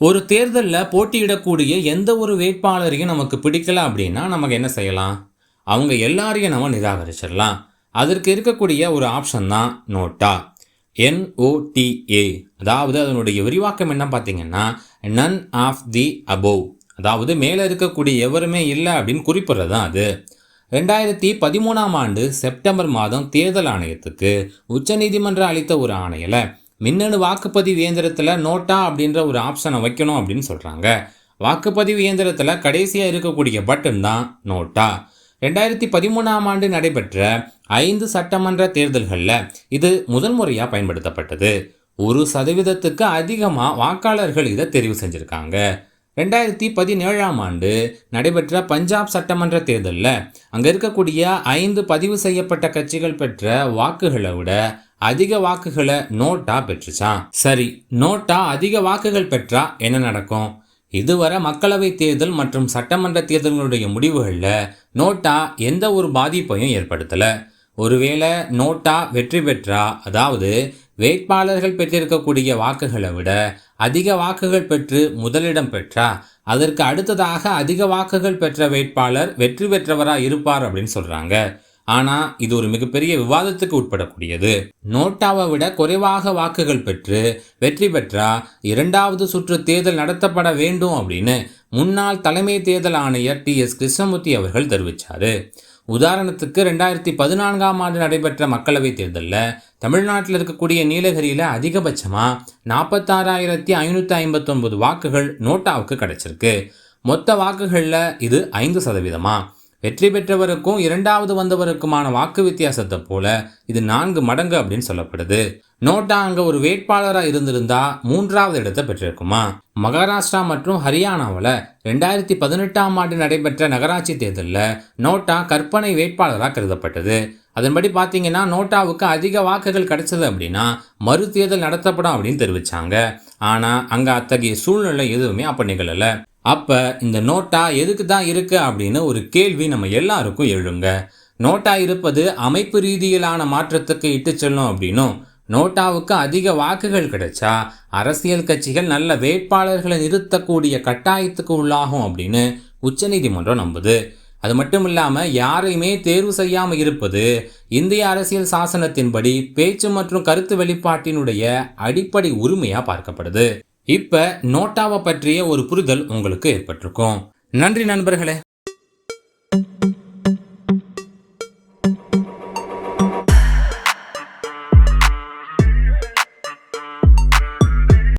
ஒரு தேர்தலில் போட்டியிடக்கூடிய எந்த ஒரு வேட்பாளரையும் நமக்கு பிடிக்கல அப்படின்னா நமக்கு என்ன செய்யலாம்? அவங்க எல்லாரையும் நம்ம நிராகரிச்சிடலாம். அதற்கு இருக்கக்கூடிய ஒரு ஆப்ஷன் தான் நோட்டா என்ஓடிஏ அதாவது அதனுடைய விரிவாக்கம் என்ன பார்த்தீங்கன்னா நன் ஆஃப் தி அபோவ் அதாவது மேலே இருக்கக்கூடிய எவருமே இல்லை அப்படின்னு குறிப்பிடுறது தான் அது. ரெண்டாயிரத்தி பதிமூணாம் ஆண்டு செப்டம்பர் மாதம் தேர்தல் ஆணையத்துக்கு உச்சநீதிமன்றம் அளித்த ஒரு ஆணையில் மின்னணு வாக்குப்பதிவு இயந்திரத்தில் நோட்டா அப்படின்ற ஒரு ஆப்ஷனை வைக்கணும் அப்படின்னு சொல்கிறாங்க வாக்குப்பதிவு இயந்திரத்தில் கடைசியாக இருக்கக்கூடிய பட்டன் தான் நோட்டா. ரெண்டாயிரத்தி பதிமூணாம் ஆண்டு நடைபெற்ற ஐந்து சட்டமன்ற தேர்தல்களில் இது முதல் முறையாக பயன்படுத்தப்பட்டது. ஒரு சதவீதத்துக்கு அதிகமாக வாக்காளர்கள் இதை தெரிவு செஞ்சுருக்காங்க. ரெண்டாயிரத்தி பதினேழாம் ஆண்டு நடைபெற்ற பஞ்சாப் சட்டமன்ற தேர்தலில் அங்கே இருக்கக்கூடிய ஐந்து பதிவு செய்யப்பட்ட கட்சிகள் பெற்ற வாக்குகளை விட அதிக வாக்குகளை நோட்டா பெற்றுச்சான் சரி நோட்டா அதிக வாக்குகள் பெற்றா என்ன நடக்கும்? இதுவரை மக்களவை தேர்தல் மற்றும் சட்டமன்ற தேர்தல்களுடைய முடிவுகளில் நோட்டா எந்த ஒரு பாதிப்பையும் ஏற்படுத்தலை. ஒருவேளை நோட்டா வெற்றி பெற்றா அதாவது வேட்பாளர்கள் பெற்றிருக்கக்கூடிய வாக்குகளை விட அதிக வாக்குகள் பெற்று முதலிடம் பெற்றா அதற்கு அடுத்ததாக அதிக வாக்குகள் பெற்ற வேட்பாளர் வெற்றி பெற்றவராக இருப்பார் அப்படின்னு சொல்கிறாங்க ஆனால் இது ஒரு மிகப்பெரிய விவாதத்துக்கு உட்படக்கூடியது. நோட்டாவை விட குறைவாக வாக்குகள் பெற்று வெற்றி பெற்றா இரண்டாவது சுற்று தேர்தல் நடத்தப்பட வேண்டும் அப்படின்னு முன்னாள் தலைமை தேர்தல் ஆணையர் டி. எஸ். கிருஷ்ணமூர்த்தி அவர்கள் தெரிவித்தார் உதாரணத்துக்கு ரெண்டாயிரத்தி பதினான்காம் ஆண்டு நடைபெற்ற மக்களவைத் தேர்தலில் தமிழ்நாட்டில் இருக்கக்கூடிய நீலகிரியில் அதிகபட்சமாக நாற்பத்தாறாயிரத்தி ஐநூற்றி ஐம்பத்தொன்பது வாக்குகள் நோட்டாவுக்கு கிடைச்சிருக்கு. மொத்த வாக்குகளில் இது ஐந்து சதவீதமாக வெற்றி பெற்றவருக்கும் இரண்டாவது வந்தவருக்குமான வாக்கு வித்தியாசத்தை போல இது நான்கு மடங்கு அப்படின்னு சொல்லப்படுது. நோட்டா அங்கே ஒரு வேட்பாளராக இருந்திருந்தா மூன்றாவது இடத்தை பெற்றிருக்குமா? மகாராஷ்டிரா மற்றும் ஹரியானாவில் ரெண்டாயிரத்தி பதினெட்டாம் ஆண்டு நடைபெற்ற நகராட்சி தேர்தலில் நோட்டா கற்பனை வேட்பாளராக கருதப்பட்டது. அதன்படி பார்த்தீங்கன்னா நோட்டாவுக்கு அதிக வாக்குகள் கிடைச்சது அப்படின்னா மறு தேர்தல் நடத்தப்படும் அப்படின்னு தெரிவித்தாங்க ஆனால் அங்கே அத்தகைய சூழ்நிலை எதுவுமே அப்போ நிகழலை. அப்போ இந்த நோட்டா எதுக்கு தான் இருக்குது அப்படின்னு ஒரு கேள்வி நம்ம எல்லாருக்கும் எழுங்க. நோட்டா இருப்பது அமைப்பு ரீதியிலான மாற்றத்துக்கு இட்டு செல்லும் அப்படின்னும் நோட்டாவுக்கு அதிக வாக்குகள் கிடைச்சா அரசியல் கட்சிகள் நல்ல வேட்பாளர்களை நிறுத்தக்கூடிய கட்டாயத்துக்கு உள்ளாகும் அப்படின்னு உச்சநீதிமன்றம் நம்புது. அது மட்டும் இல்லாமல் யாரையுமே தேர்வு செய்யாமல் இருப்பது இந்திய அரசியல் சாசனத்தின்படி பேச்சு மற்றும் கருத்து வெளிப்பாட்டினுடைய அடிப்படை உரிமையாக பார்க்கப்படுது. இப்போ நோட்டாவை பற்றிய ஒரு புரிதல் உங்களுக்கு ஏற்பட்டிருக்கும். நன்றி நண்பர்களே.